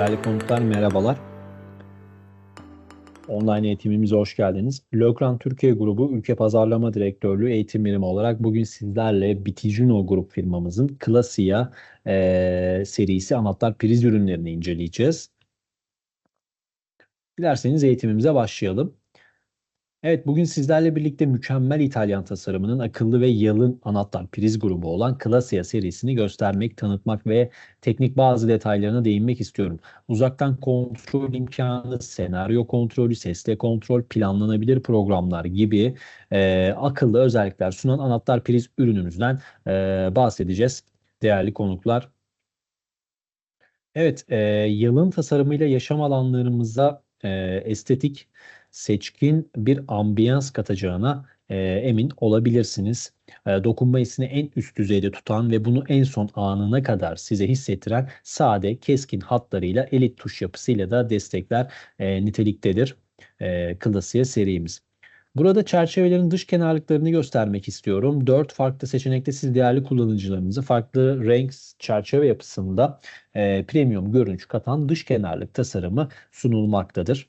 Değerli konuklar merhabalar. Online eğitimimize hoş geldiniz. Lökran Türkiye Grubu Ülke Pazarlama Direktörlüğü eğitim birimi olarak bugün sizlerle Bitijuno Grup firmamızın Klasia e, serisi anahtar priz ürünlerini inceleyeceğiz. Dilerseniz eğitimimize başlayalım. Evet, bugün sizlerle birlikte mükemmel İtalyan tasarımının akıllı ve yalın anahtar priz grubu olan Klasia serisini göstermek, tanıtmak ve teknik bazı detaylarına değinmek istiyorum. Uzaktan kontrol imkanı, senaryo kontrolü, sesle kontrol, planlanabilir programlar gibi e, akıllı özellikler sunan anahtar priz ürünümüzden e, bahsedeceğiz değerli konuklar. Evet, e, yalın tasarımıyla yaşam alanlarımıza e, estetik seçkin bir ambiyans katacağına e, emin olabilirsiniz. E, dokunma hissini en üst düzeyde tutan ve bunu en son anına kadar size hissettiren sade, keskin hatlarıyla elit tuş yapısıyla da destekler e, niteliktedir e, Klasiye serimiz. Burada çerçevelerin dış kenarlıklarını göstermek istiyorum. Dört farklı seçenekte siz değerli kullanıcılarınızı farklı renk çerçeve yapısında e, premium görünüş katan dış kenarlık tasarımı sunulmaktadır.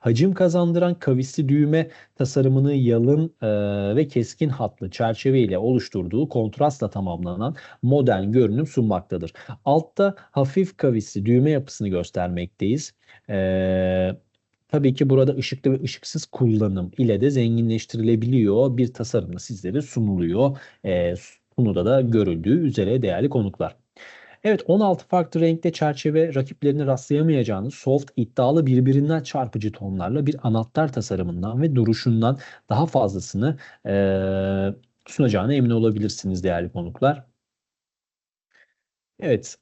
Hacim kazandıran kavisli düğme tasarımını yalın e, ve keskin hatlı çerçeve ile oluşturduğu kontrastla tamamlanan modern görünüm sunmaktadır. Altta hafif kavisli düğme yapısını göstermekteyiz. E, tabii ki burada ışıklı ve ışıksız kullanım ile de zenginleştirilebiliyor bir tasarımla sizlere sunuluyor. E, sunuda da görüldüğü üzere değerli konuklar. Evet 16 farklı renkte çerçeve rakiplerini rastlayamayacağınız soft iddialı birbirinden çarpıcı tonlarla bir anahtar tasarımından ve duruşundan daha fazlasını e, sunacağına emin olabilirsiniz değerli konuklar. Evet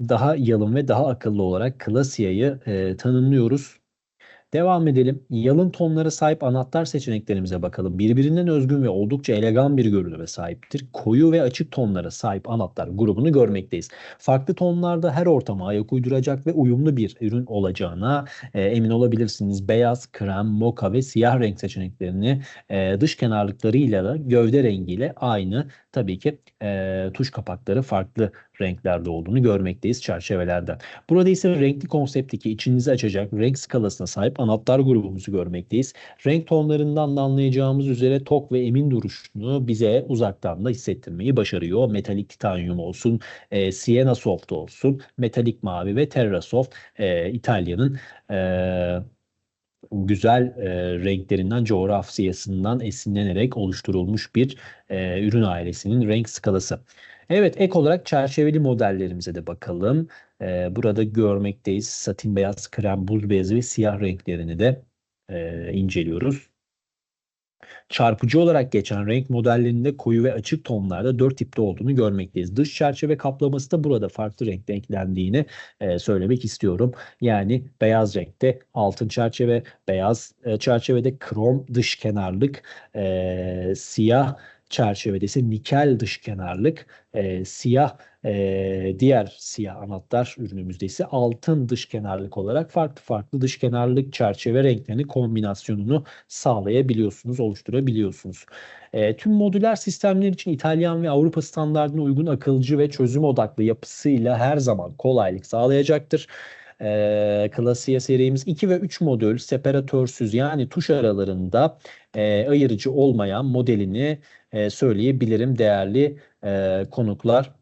daha yalın ve daha akıllı olarak Klasia'yı e, tanımlıyoruz. Devam edelim. Yalın tonlara sahip anahtar seçeneklerimize bakalım. Birbirinden özgün ve oldukça elegan bir görünüme sahiptir. Koyu ve açık tonlara sahip anahtar grubunu görmekteyiz. Farklı tonlarda her ortama ayak uyduracak ve uyumlu bir ürün olacağına e, emin olabilirsiniz. Beyaz, krem, moka ve siyah renk seçeneklerini e, dış kenarlıklarıyla da gövde rengiyle aynı. Tabii ki e, tuş kapakları farklı renklerde olduğunu görmekteyiz çerçevelerden. Burada ise renkli konsepteki içinizi açacak renk skalasına sahip anahtar grubumuzu görmekteyiz. Renk tonlarından da anlayacağımız üzere tok ve emin duruşunu bize uzaktan da hissettirmeyi başarıyor. Metalik titanyum olsun, e, Sienna Soft olsun, metalik mavi ve Terra Soft e, İtalya'nın e, güzel e, renklerinden, coğrafyasından esinlenerek oluşturulmuş bir e, ürün ailesinin renk skalası. Evet ek olarak çerçeveli modellerimize de bakalım. Ee, burada görmekteyiz. Satin beyaz, krem, buz beyazı ve siyah renklerini de e, inceliyoruz. Çarpıcı olarak geçen renk modellerinde koyu ve açık tonlarda dört tipte olduğunu görmekteyiz. Dış çerçeve kaplaması da burada farklı renkte eklendiğini e, söylemek istiyorum. Yani beyaz renkte altın çerçeve, beyaz e, çerçevede krom dış kenarlık, e, siyah çerçevede ise nikel dış kenarlık, e, siyah e, diğer siyah anahtar ürünümüzde ise altın dış kenarlık olarak farklı farklı dış kenarlık çerçeve renklerini kombinasyonunu sağlayabiliyorsunuz, oluşturabiliyorsunuz. E, tüm modüler sistemler için İtalyan ve Avrupa standartına uygun akılcı ve çözüm odaklı yapısıyla her zaman kolaylık sağlayacaktır e, Klasiye serimiz 2 ve 3 modül separatörsüz yani tuş aralarında e, ayırıcı olmayan modelini e, söyleyebilirim değerli e, konuklar.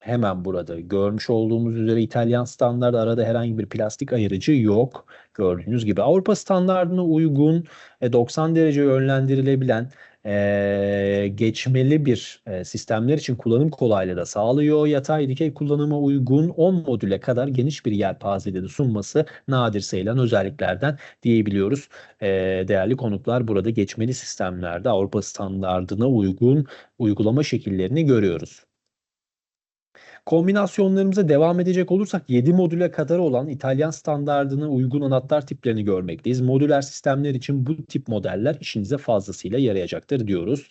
Hemen burada görmüş olduğumuz üzere İtalyan standart arada herhangi bir plastik ayırıcı yok. Gördüğünüz gibi Avrupa standartına uygun 90 derece yönlendirilebilen e, geçmeli bir e, sistemler için kullanım kolaylığı da sağlıyor. Yatay dikey kullanıma uygun 10 modüle kadar geniş bir yelpazede de sunması nadir sayılan özelliklerden diyebiliyoruz. E, değerli konuklar burada geçmeli sistemlerde Avrupa standartına uygun uygulama şekillerini görüyoruz. Kombinasyonlarımıza devam edecek olursak 7 modüle kadar olan İtalyan standartına uygun anahtar tiplerini görmekteyiz. Modüler sistemler için bu tip modeller işinize fazlasıyla yarayacaktır diyoruz.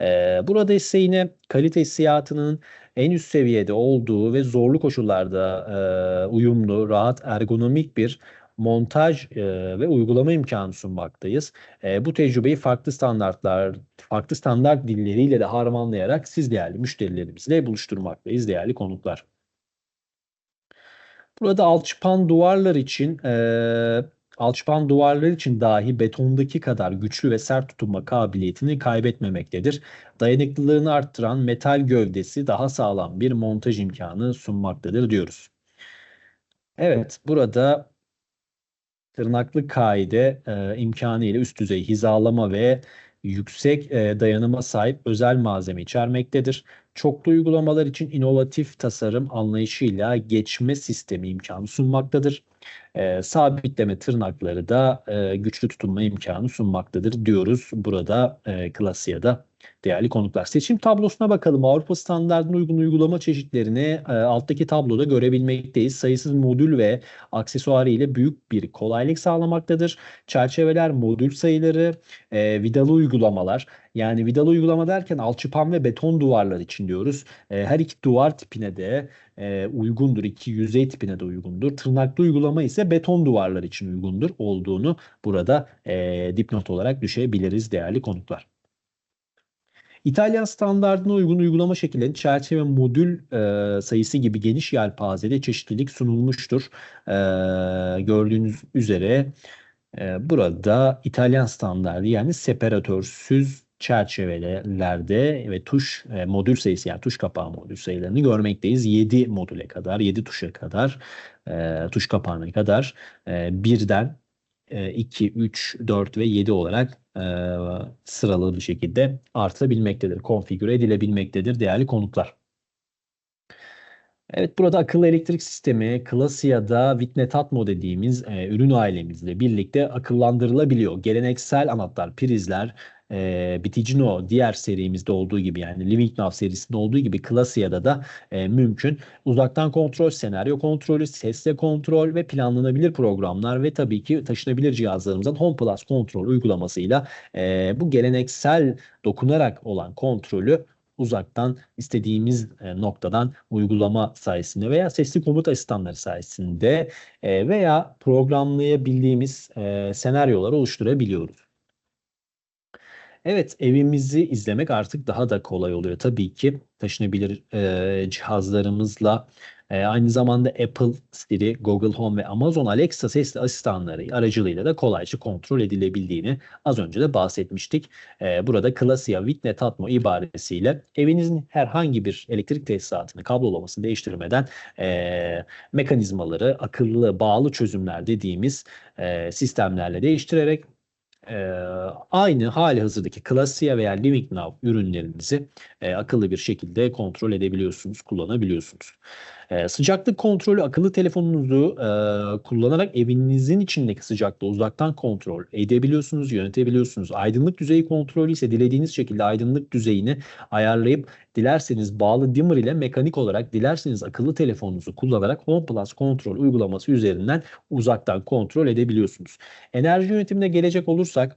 Ee, burada ise yine kalite hissiyatının en üst seviyede olduğu ve zorlu koşullarda e, uyumlu, rahat, ergonomik bir montaj e, ve uygulama imkanı sunmaktayız. E, bu tecrübeyi farklı standartlar, farklı standart dilleriyle de harmanlayarak siz değerli müşterilerimizle buluşturmaktayız değerli konuklar. Burada alçıpan duvarlar için e, alçıpan duvarlar için dahi betondaki kadar güçlü ve sert tutunma kabiliyetini kaybetmemektedir. Dayanıklılığını arttıran metal gövdesi daha sağlam bir montaj imkanı sunmaktadır diyoruz. Evet, burada tırnaklı kaide e, imkanı ile üst düzey hizalama ve yüksek e, dayanıma sahip özel malzeme içermektedir. Çoklu uygulamalar için inovatif tasarım anlayışıyla geçme sistemi imkanı sunmaktadır. E, sabitleme tırnakları da e, güçlü tutunma imkanı sunmaktadır diyoruz burada e, Klasiya'da değerli konuklar. Seçim tablosuna bakalım. Avrupa standartına uygun uygulama çeşitlerini e, alttaki tabloda görebilmekteyiz. Sayısız modül ve aksesuarı ile büyük bir kolaylık sağlamaktadır. Çerçeveler, modül sayıları, e, vidalı uygulamalar. Yani vidalı uygulama derken alçıpan ve beton duvarlar için diyoruz. E, her iki duvar tipine de e, uygundur. İki yüzey tipine de uygundur. Tırnaklı uygulama ise beton duvarlar için uygundur olduğunu burada e, dipnot olarak düşebiliriz değerli konuklar. İtalyan standartına uygun uygulama şekillerinin çerçeve modül e, sayısı gibi geniş yelpazede çeşitlilik sunulmuştur. E, gördüğünüz üzere e, burada İtalyan standartı yani separatörsüz çerçevelerde ve tuş e, modül sayısı yani tuş kapağı modül sayılarını görmekteyiz. 7 modüle kadar, 7 tuşa kadar, e, tuş kapağına kadar e, birden 2, 3, 4 ve 7 olarak e, sıralı bir şekilde artabilmektedir, konfigüre edilebilmektedir değerli konuklar. Evet burada akıllı elektrik sistemi Clasia'da Vitnetatmo dediğimiz e, ürün ailemizle birlikte akıllandırılabiliyor. Geleneksel anahtar, prizler, e, Biticino diğer serimizde olduğu gibi yani Living Now serisinde olduğu gibi Clasia'da da e, mümkün. Uzaktan kontrol, senaryo kontrolü, sesle kontrol ve planlanabilir programlar ve tabii ki taşınabilir cihazlarımızdan Home Plus kontrol uygulamasıyla e, bu geleneksel dokunarak olan kontrolü uzaktan istediğimiz e, noktadan uygulama sayesinde veya sesli komut asistanları sayesinde e, veya programlayabildiğimiz e, senaryoları oluşturabiliyoruz. Evet, evimizi izlemek artık daha da kolay oluyor. Tabii ki taşınabilir e, cihazlarımızla e, aynı zamanda Apple Siri, Google Home ve Amazon Alexa sesli asistanları aracılığıyla da kolayca kontrol edilebildiğini az önce de bahsetmiştik. E, burada Clasia Witnet Atmo ibaresiyle evinizin herhangi bir elektrik tesisatını kablolamasını değiştirmeden e, mekanizmaları akıllı bağlı çözümler dediğimiz e, sistemlerle değiştirerek e, aynı hali hazırdaki Clasia veya Living Now ürünlerinizi e, akıllı bir şekilde kontrol edebiliyorsunuz, kullanabiliyorsunuz. E, sıcaklık kontrolü akıllı telefonunuzu e, kullanarak evinizin içindeki sıcaklığı uzaktan kontrol edebiliyorsunuz, yönetebiliyorsunuz. Aydınlık düzeyi kontrolü ise dilediğiniz şekilde aydınlık düzeyini ayarlayıp dilerseniz bağlı dimmer ile mekanik olarak dilerseniz akıllı telefonunuzu kullanarak Home Plus kontrol uygulaması üzerinden uzaktan kontrol edebiliyorsunuz. Enerji yönetimine gelecek olursak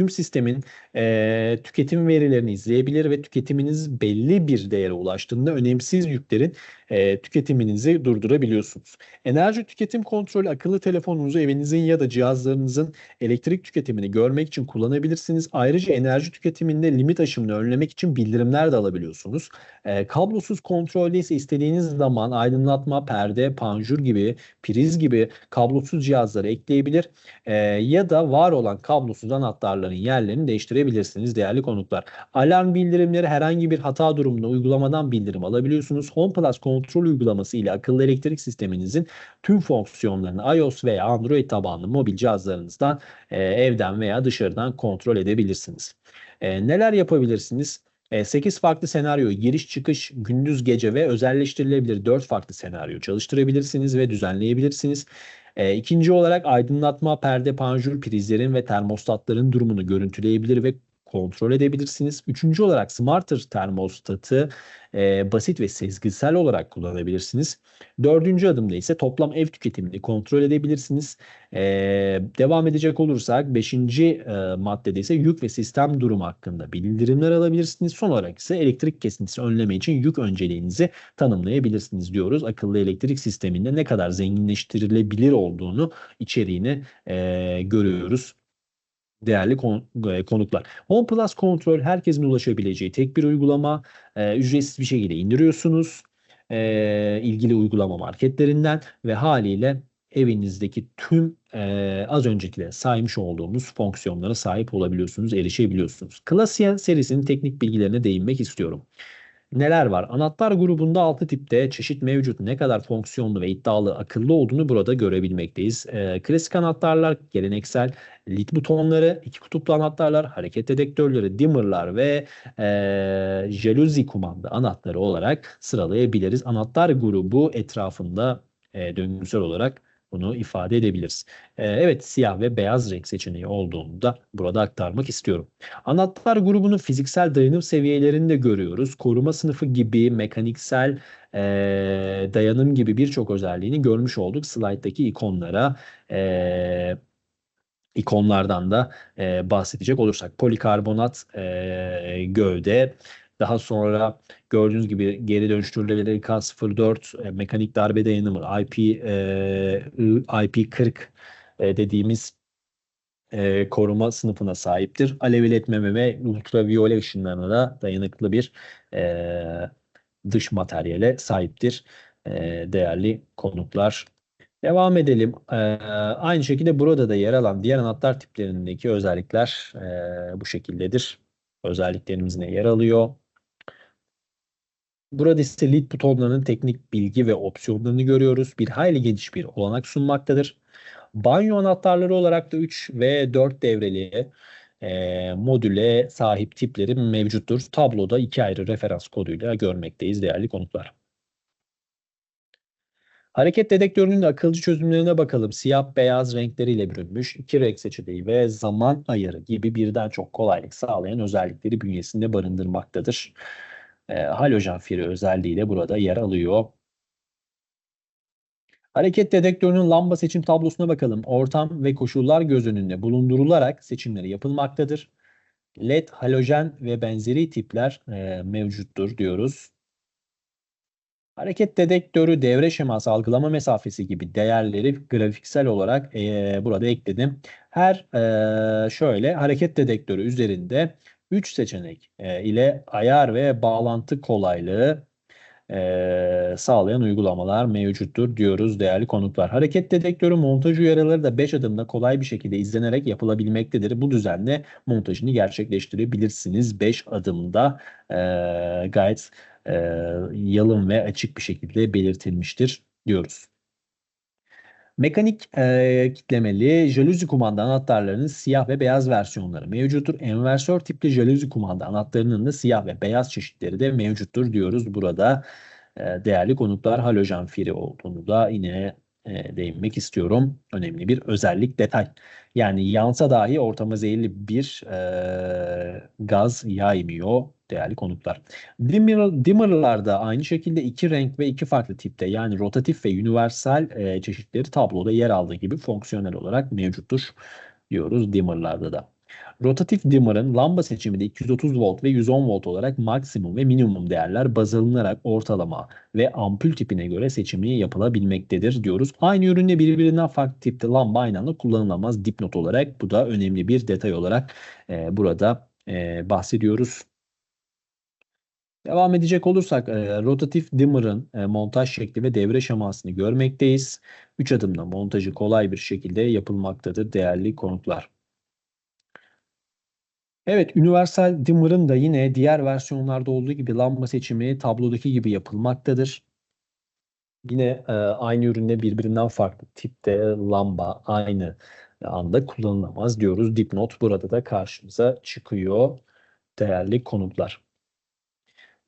tüm sistemin e, tüketim verilerini izleyebilir ve tüketiminiz belli bir değere ulaştığında önemsiz yüklerin e, tüketiminizi durdurabiliyorsunuz. Enerji tüketim kontrolü akıllı telefonunuzu evinizin ya da cihazlarınızın elektrik tüketimini görmek için kullanabilirsiniz. Ayrıca enerji tüketiminde limit aşımını önlemek için bildirimler de alabiliyorsunuz. E, kablosuz kontrolde ise istediğiniz zaman aydınlatma, perde, panjur gibi, priz gibi kablosuz cihazları ekleyebilir e, ya da var olan kablosuz anahtarların yerlerini değiştirebilirsiniz değerli konuklar. Alarm bildirimleri herhangi bir hata durumunda uygulamadan bildirim alabiliyorsunuz. Home Plus kontrol uygulaması ile akıllı elektrik sisteminizin tüm fonksiyonlarını iOS veya Android tabanlı mobil cihazlarınızdan e, evden veya dışarıdan kontrol edebilirsiniz. E, neler yapabilirsiniz? 8 e, farklı senaryo, giriş çıkış, gündüz gece ve özelleştirilebilir 4 farklı senaryo çalıştırabilirsiniz ve düzenleyebilirsiniz. E, ikinci olarak aydınlatma, perde, panjur, prizlerin ve termostatların durumunu görüntüleyebilir ve kontrol edebilirsiniz. Üçüncü olarak Smarter termostatı e, basit ve sezgisel olarak kullanabilirsiniz. Dördüncü adımda ise toplam ev tüketimini kontrol edebilirsiniz. E, devam edecek olursak beşinci e, maddede ise yük ve sistem durumu hakkında bildirimler alabilirsiniz. Son olarak ise elektrik kesintisi önleme için yük önceliğinizi tanımlayabilirsiniz diyoruz. Akıllı elektrik sisteminde ne kadar zenginleştirilebilir olduğunu içeriğini e, görüyoruz değerli e, konuklar. Home Plus Kontrol herkesin ulaşabileceği tek bir uygulama. E, ücretsiz bir şekilde indiriyorsunuz. e, ilgili uygulama marketlerinden ve haliyle evinizdeki tüm e, az önceki de saymış olduğumuz fonksiyonlara sahip olabiliyorsunuz, erişebiliyorsunuz. Classian serisinin teknik bilgilerine değinmek istiyorum. Neler var? Anahtar grubunda 6 tipte çeşit mevcut. Ne kadar fonksiyonlu ve iddialı, akıllı olduğunu burada görebilmekteyiz. E, klasik anahtarlar, geleneksel led butonları, iki kutuplu anahtarlar, hareket dedektörleri, dimmerlar ve e, jaluzi kumanda anahtarı olarak sıralayabiliriz. Anahtar grubu etrafında e, döngüsel olarak bunu ifade edebiliriz. Ee, evet siyah ve beyaz renk seçeneği olduğunu da burada aktarmak istiyorum. Anahtar grubunun fiziksel dayanım seviyelerini de görüyoruz. Koruma sınıfı gibi mekaniksel e, dayanım gibi birçok özelliğini görmüş olduk slayttaki ikonlara. E, ikonlardan da e, bahsedecek olursak polikarbonat e, gövde daha sonra gördüğünüz gibi geri dönüştürülebilir K04 e, mekanik darbe dayanımı IP e, IP40 e, dediğimiz koruma sınıfına sahiptir. Alev iletmeme ve ultraviyole ışınlarına da dayanıklı bir dış materyale sahiptir. Değerli konuklar. Devam edelim. Aynı şekilde burada da yer alan diğer anahtar tiplerindeki özellikler bu şekildedir. Özelliklerimizine yer alıyor. Burada ise lead butonlarının teknik bilgi ve opsiyonlarını görüyoruz. Bir hayli geniş bir olanak sunmaktadır. Banyo anahtarları olarak da 3 ve 4 devreli e, modüle sahip tipleri mevcuttur. Tabloda iki ayrı referans koduyla görmekteyiz değerli konuklar. Hareket dedektörünün de akılcı çözümlerine bakalım. Siyah beyaz renkleriyle bürünmüş, iki renk seçeneği ve zaman ayarı gibi birden çok kolaylık sağlayan özellikleri bünyesinde barındırmaktadır e, halojen firi özelliği de burada yer alıyor. Hareket dedektörünün lamba seçim tablosuna bakalım. Ortam ve koşullar göz önünde bulundurularak seçimleri yapılmaktadır. LED, halojen ve benzeri tipler e, mevcuttur diyoruz. Hareket dedektörü devre şeması algılama mesafesi gibi değerleri grafiksel olarak e, burada ekledim. Her e, şöyle hareket dedektörü üzerinde 3 seçenek e, ile ayar ve bağlantı kolaylığı e, sağlayan uygulamalar mevcuttur diyoruz değerli konuklar. Hareket dedektörü montaj uyarıları da 5 adımda kolay bir şekilde izlenerek yapılabilmektedir. Bu düzenle montajını gerçekleştirebilirsiniz 5 adımda e, gayet yalın ve açık bir şekilde belirtilmiştir diyoruz. Mekanik e, kitlemeli jaluzi kumanda anahtarlarının siyah ve beyaz versiyonları mevcuttur. Enversör tipli jaluzi kumanda anahtarının da siyah ve beyaz çeşitleri de mevcuttur diyoruz burada. E, değerli konuklar halojen firi olduğunu da yine e, değinmek istiyorum. Önemli bir özellik detay. Yani yansa dahi ortama zehirli bir e, gaz yaymıyor değerli konuklar. Dimmer, dimmer'larda aynı şekilde iki renk ve iki farklı tipte yani rotatif ve universal e, çeşitleri tabloda yer aldığı gibi fonksiyonel olarak mevcuttur diyoruz dimmer'larda da. Rotatif dimmer'ın lamba seçiminde 230 volt ve 110 volt olarak maksimum ve minimum değerler baz alınarak ortalama ve ampul tipine göre seçimi yapılabilmektedir diyoruz. Aynı üründe birbirinden farklı tipte lamba aynı anda kullanılamaz dipnot olarak. Bu da önemli bir detay olarak e, burada e, bahsediyoruz. Devam edecek olursak e, rotatif dimmer'ın e, montaj şekli ve devre şemasını görmekteyiz. 3 adımda montajı kolay bir şekilde yapılmaktadır değerli konuklar. Evet, Universal Dimmer'ın da yine diğer versiyonlarda olduğu gibi lamba seçimi tablodaki gibi yapılmaktadır. Yine e, aynı üründe birbirinden farklı tipte lamba aynı anda kullanılamaz diyoruz. Dipnot burada da karşımıza çıkıyor değerli konuklar.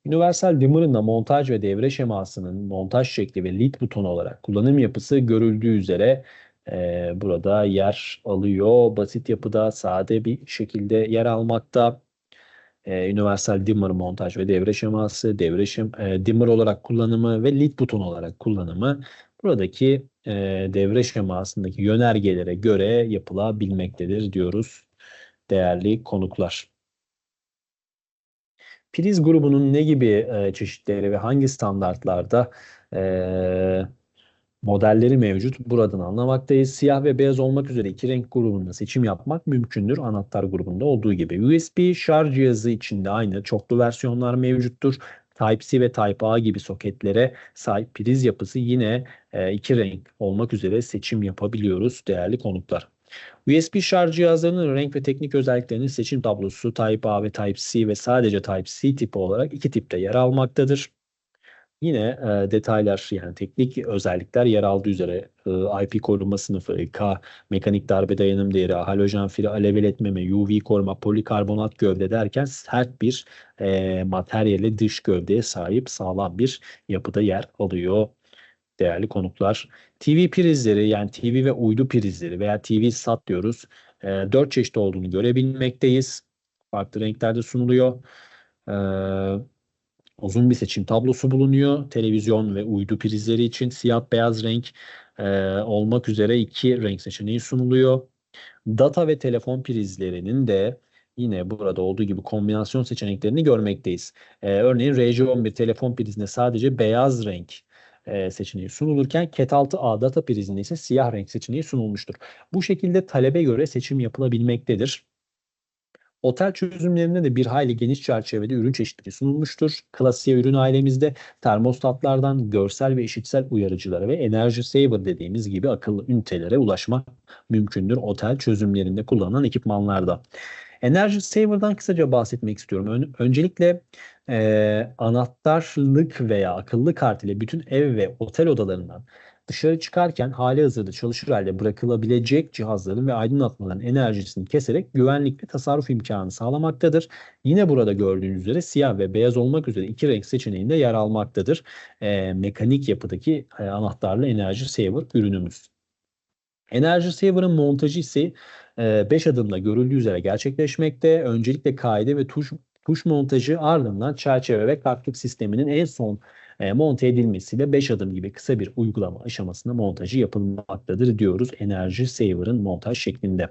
Universal Dimmer'ın da montaj ve devre şemasının montaj şekli ve lead butonu olarak kullanım yapısı görüldüğü üzere e, burada yer alıyor. Basit yapıda sade bir şekilde yer almakta. E, Universal Dimmer montaj ve devre şeması, devre şem, e, dimmer olarak kullanımı ve lead buton olarak kullanımı buradaki e, devre şemasındaki yönergelere göre yapılabilmektedir diyoruz değerli konuklar. Priz grubunun ne gibi e, çeşitleri ve hangi standartlarda e, modelleri mevcut buradan anlamaktayız. Siyah ve beyaz olmak üzere iki renk grubunda seçim yapmak mümkündür anahtar grubunda olduğu gibi. USB şarj cihazı içinde aynı çoklu versiyonlar mevcuttur. Type-C ve Type-A gibi soketlere sahip priz yapısı yine e, iki renk olmak üzere seçim yapabiliyoruz değerli konuklar. USB şarj cihazlarının renk ve teknik özelliklerinin seçim tablosu Type-A ve Type-C ve sadece Type-C tipi olarak iki tipte yer almaktadır. Yine e, detaylar yani teknik özellikler yer aldığı üzere e, IP koruma sınıfı, K, mekanik darbe dayanım değeri, halojen fili alev iletmeme, UV koruma, polikarbonat gövde derken sert bir e, materyale dış gövdeye sahip sağlam bir yapıda yer alıyor değerli konuklar. TV prizleri yani TV ve uydu prizleri veya TV SAT diyoruz. E, 4 çeşit olduğunu görebilmekteyiz. Farklı renklerde sunuluyor. E, uzun bir seçim tablosu bulunuyor. Televizyon ve uydu prizleri için siyah beyaz renk e, olmak üzere iki renk seçeneği sunuluyor. Data ve telefon prizlerinin de yine burada olduğu gibi kombinasyon seçeneklerini görmekteyiz. E, örneğin RJ11 telefon prizinde sadece beyaz renk e, seçeneği sunulurken CAT6A data prizinde ise siyah renk seçeneği sunulmuştur. Bu şekilde talebe göre seçim yapılabilmektedir. Otel çözümlerinde de bir hayli geniş çerçevede ürün çeşitliliği sunulmuştur. Klasiğe ürün ailemizde termostatlardan görsel ve işitsel uyarıcılara ve enerji saver dediğimiz gibi akıllı ünitelere ulaşmak mümkündür otel çözümlerinde kullanılan ekipmanlarda. Enerji Saver'dan kısaca bahsetmek istiyorum. Ön, öncelikle e, anahtarlık veya akıllı kart ile bütün ev ve otel odalarından dışarı çıkarken hali hazırda çalışır halde bırakılabilecek cihazların ve aydınlatmaların enerjisini keserek güvenlik ve tasarruf imkanı sağlamaktadır. Yine burada gördüğünüz üzere siyah ve beyaz olmak üzere iki renk seçeneğinde yer almaktadır. E, mekanik yapıdaki e, anahtarlı enerji saver ürünümüz. Enerji Saver'ın montajı ise 5 adımda görüldüğü üzere gerçekleşmekte. Öncelikle kaide ve tuş tuş montajı ardından çerçeve ve kartlık sisteminin en son e, monte edilmesiyle 5 adım gibi kısa bir uygulama aşamasında montajı yapılmaktadır diyoruz Enerji Saver'ın montaj şeklinde.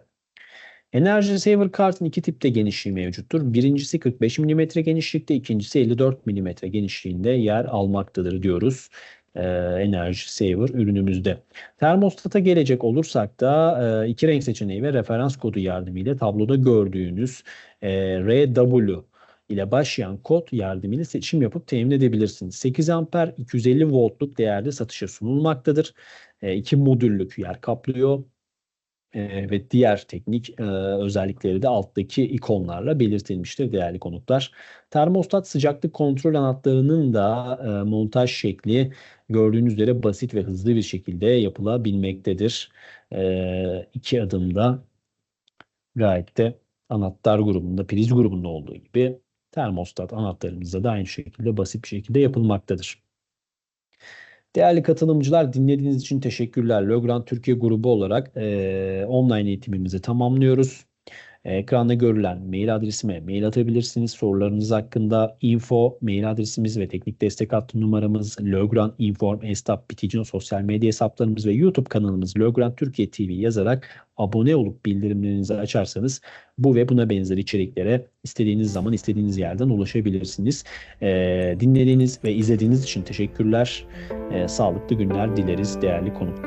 Enerji Saver kartın iki tipte genişliği mevcuttur. Birincisi 45 mm genişlikte, ikincisi 54 mm genişliğinde yer almaktadır diyoruz e, Enerji Saver ürünümüzde. Termostata gelecek olursak da e, iki renk seçeneği ve referans kodu yardımıyla tabloda gördüğünüz e, RW ile başlayan kod yardımıyla seçim yapıp temin edebilirsiniz. 8 amper 250 voltluk değerde satışa sunulmaktadır. E, iki modüllük yer kaplıyor e, ve diğer teknik e, özellikleri de alttaki ikonlarla belirtilmiştir değerli konuklar. Termostat sıcaklık kontrol anahtarının da e, montaj şekli gördüğünüz üzere basit ve hızlı bir şekilde yapılabilmektedir. E, iki adımda gayet de anahtar grubunda, priz grubunda olduğu gibi termostat anahtarımızda da aynı şekilde basit bir şekilde yapılmaktadır. Değerli katılımcılar dinlediğiniz için teşekkürler. Logran Türkiye grubu olarak e, online eğitimimizi tamamlıyoruz. Ekranda görülen mail adresime mail atabilirsiniz. Sorularınız hakkında info mail adresimiz ve teknik destek hattı numaramız Logran Inform Estap Biticino sosyal medya hesaplarımız ve YouTube kanalımız Logran Türkiye TV yazarak abone olup bildirimlerinizi açarsanız bu ve buna benzer içeriklere istediğiniz zaman istediğiniz yerden ulaşabilirsiniz. Ee, dinlediğiniz ve izlediğiniz için teşekkürler. Ee, sağlıklı günler dileriz değerli konuk.